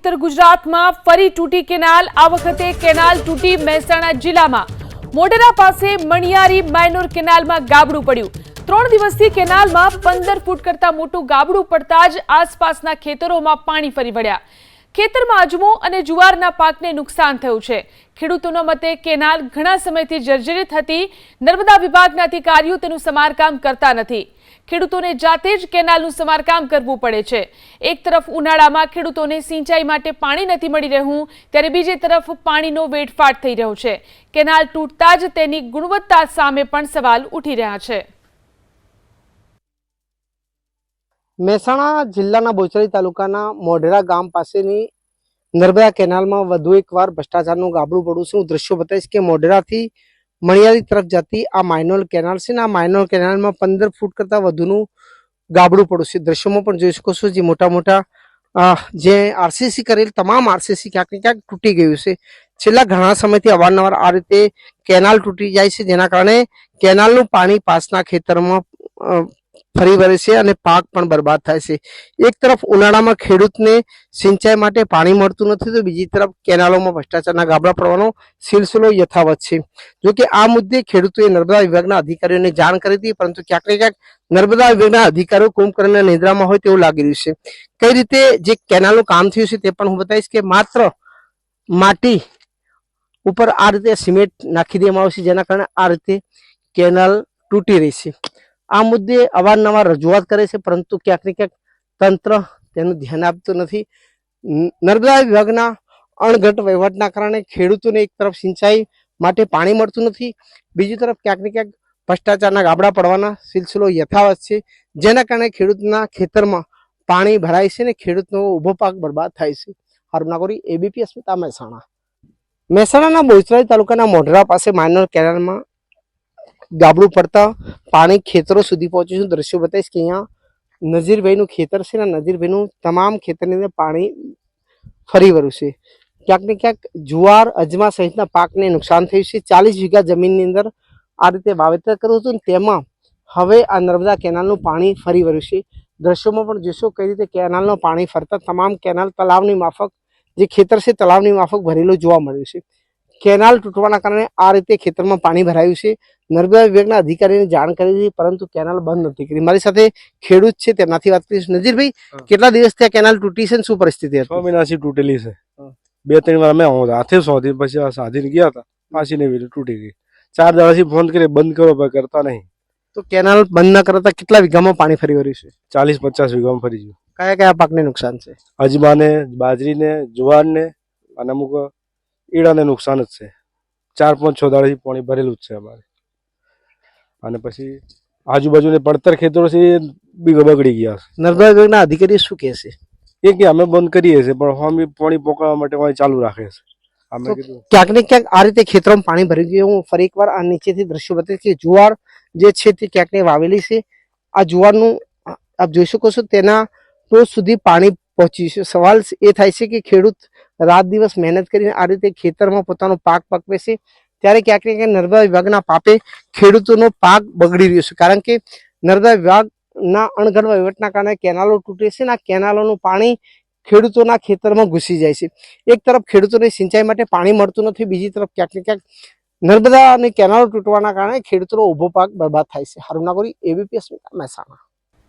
ઉત્તર ગુજરાતમાં ફરી તૂટી કેનાલ, આ વખતે કેનાલ તૂટી મહેસાણા જિલ્લામાં. મોઢેરા પાસે મણિયારી માયનોર કેનાલમાં ગાબડું પડ્યું. ત્રણ દિવસથી કેનાલમાં પંદર ફૂટ કરતાં મોટું ગાબડું પડતા જ આસપાસના ખેતરોમાં પાણી ફરી વળ્યા. ખેતરમાં અજમો અને જુવારના પાકને નુકસાન થયું છે. ખેડૂતોના મતે કેનાલ ઘણા સમયથી જર્જરિત હતી. નર્મદા વિભાગના અધિકારીઓ તેનું સમારકામ કરતા નથી. ખેડૂતોને જાતે જ કેનાલનું સમારકામ કરવું પડે છે. એક તરફ ઉનાળામાં ખેડૂતોને સિંચાઈ માટે પાણી નથી મળી રહ્યું, ત્યારે બીજી તરફ પાણીનો વેડફાટ થઈ રહ્યો છે. કેનાલ તૂટતા જ તેની ગુણવત્તા સામે પણ સવાલ ઉઠી રહ્યા છે. મહેસાણા જિલ્લાના બોચરી તાલુકાના મોઢેરા ગામ પાસેની નર્મદા કેનાલમાં વધુ એકવાર ભ્રષ્ટાચારનું ગાબડું પડ્યું છે. હું દ્રશ્યો બતાવીશ કે મોઢેરાથી મણિયારી તરફ જતી આ માઇનોર કેનાલ છે ને આ માઇનોર કેનાલમાં પંદર ફૂટ કરતાં વધુનું ગાબડું પડ્યું છે. દ્રશ્યોમાં પણ જોઈ શકો છો જે મોટા મોટા જે આરસીસી કરેલ તમામ આરસીસી ક્યાંક ને ક્યાંક તૂટી ગયું છે. છેલ્લા ઘણા સમયથી અવારનવાર આ રીતે કેનાલ તૂટી જાય છે. જેના કારણે કેનાલનું પાણી પાસના ખેતરમાં ફરી વળે છે અને પાક પણ બરબાદ થાય છે. એક તરફ ઉનાળામાં ખેડૂતને સિંચાઈ માટે પાણી મળતું નથી તો બીજી તરફ કેનાલોમાં ભ્રષ્ટાચારના ગાબડા પડવાનો સિલસિલો યથાવત છે. જોકે આ મુદ્દે ખેડૂતોએ નર્મદા વિભાગના અધિકારીઓને જાણ કરી હતી, પરંતુ ક્યાંક ને ક્યાંક નર્મદા વિભાગના અધિકારીઓ કુંભકર્ણના નિંદ્રામાં હોય તેવું લાગી રહ્યું છે. કઈ રીતે જે કેનાલનું કામ થયું છે તે પણ હું બતાવીશ કે માત્ર માટી ઉપર આ રીતે સિમેન્ટ નાખી દેવામાં આવશે જેના કારણે આ રીતે કેનાલ તૂટી રહી છે. આ મુદ્દે અવારનવાર રજૂઆત કરે છે, પરંતુ ક્યાંક ને ક્યાંક તંત્ર તેનું ધ્યાન આપતું નથી. નર્મદા વિભાગના અણઘટ વહીવટના કારણે ખેડૂતોને એક તરફ સિંચાઈ માટે પાણી મળતું નથી, બીજી તરફ ક્યાંક ને ક્યાંક ભ્રષ્ટાચારના ગાબડા પડવાના સિલસિલો યથાવત છે, જેના કારણે ખેડૂતના ખેતરમાં પાણી ભરાય છે ને ખેડૂતનો ઊભો પાક બરબાદ થાય છે. હરમનાગોરી એબીપી અસ્મિતા મહેસાણા. મહેસાણાના બોચરાજ તાલુકાના મોઢરા પાસે માઇનર કેનાલમાં ગાબડું પડતા પાણી ખેતરો સુધી પહોંચ્યું છે. દ્રશ્યો બતાવીશ કે અહીંયા નજીરભાઈનું ખેતર છે ને નજીરભાઈનું તમામ ખેતરની અંદર પાણી ફરી વળ્યું છે. ક્યાંક ને ક્યાંક જુવાર, અજમા સહિતના પાકને નુકસાન થયું છે. ચાલીસ વીઘા જમીનની અંદર આ રીતે વાવેતર કર્યું હતું તેમાં હવે આ નર્મદા કેનાલનું પાણી ફરી વળ્યું છે. દ્રશ્યોમાં પણ જોશો કઈ રીતે કેનાલનું પાણી ફરતા તમામ કેનાલ તલાવની માફક, જે ખેતર છે તલાવની માફક ભરેલું જોવા મળ્યું છે. કેનાલ તૂટવાના કારણે આ રીતે ખેતરમાં પાણી ભરાયું છે. નર્મદા વિભાગના અધિકારીને જાણ કરી હતી પરંતુ કેનાલ બંધ નથી કરી. મારી સાથે ખેડૂત છે તેમનાથી વાત કરીશ. નજીરભાઈ. કેટલા દિવસ ત્યાં કેનાલ તૂટી છે શું પરિસ્થિતિ છ મહિનાથી તૂટેલી છે. બે ત્રણ વાર અમે હાથે સોધી પછી સાધીને ગયા હતા. પાછી ને તૂટી ગઈ. ચાર દાડાથી ફોન કરી બંધ કરો પણ કરતા નહીં. તો કેનાલ બંધ ન કરતા કેટલા વીઘામાં પાણી ફરી વળ્યું છે? ચાલીસ પચાસ વીઘામાં ફરી ગયું. કયા કયા પાકને નુકસાન છે? અજમાને બાજરીને જુવારને અને અમુક ઈડાને નુકસાન જ છે. ચાર પાંચ છ દાડાથી પાણી ભરેલું જ છે અમારે. અને પછી આજુબાજુને પડતર ખેતરો છે એ બી બગડી ગયા છે. નર્મદા વિભાગના અધિકારી શું કહે છે? એ કે અમે બંધ કરીએ છીએ પણ અમે પાણી પોકાવા માટે ચાલુ રાખે છે. અમે કીધું ક્યાંક ને ક્યાંક આ રીતે ખેતરોમાં પાણી ભરી ગયું. હું ફરી એકવાર આ નીચેથી દ્રશ્યો બતાવીશ કે જુવાર જે છે તે ક્યાંક ને વાવેલી છે. આ જુવારનું આપ જોઈ શકો છો તેના ટોચ સુધી પાણી પહોંચ્યું છે. સવાલ એ થાય છે કે ખેડૂત રાત દિવસ મહેનત કરીને આ રીતે ખેતરમાં પોતાનો પાક પકવે છે. ત્યારે ક્યાંક ને ક્યાંક નર્મદા વિભાગના પાપે ખેડૂતોનો પાક બગડી રહ્યો છે. કારણ કે નર્મદા વિભાગના અણઘડ વહીવટના કારણે કેનાલો તૂટે છે ને આ કેનાલોનું પાણી ખેડૂતોના ખેતરમાં ઘૂસી જાય છે. એક તરફ ખેડૂતોને સિંચાઈ માટે પાણી મળતું નથી, બીજી તરફ ક્યાંક ક્યાંક નર્મદા અને કેનાલો તૂટવાના કારણે ખેડૂતોનો ઊભો પાક બરબાદ થાય છે. હારુનાગોરી એબીપી એબીપીએસ મહેસાણા.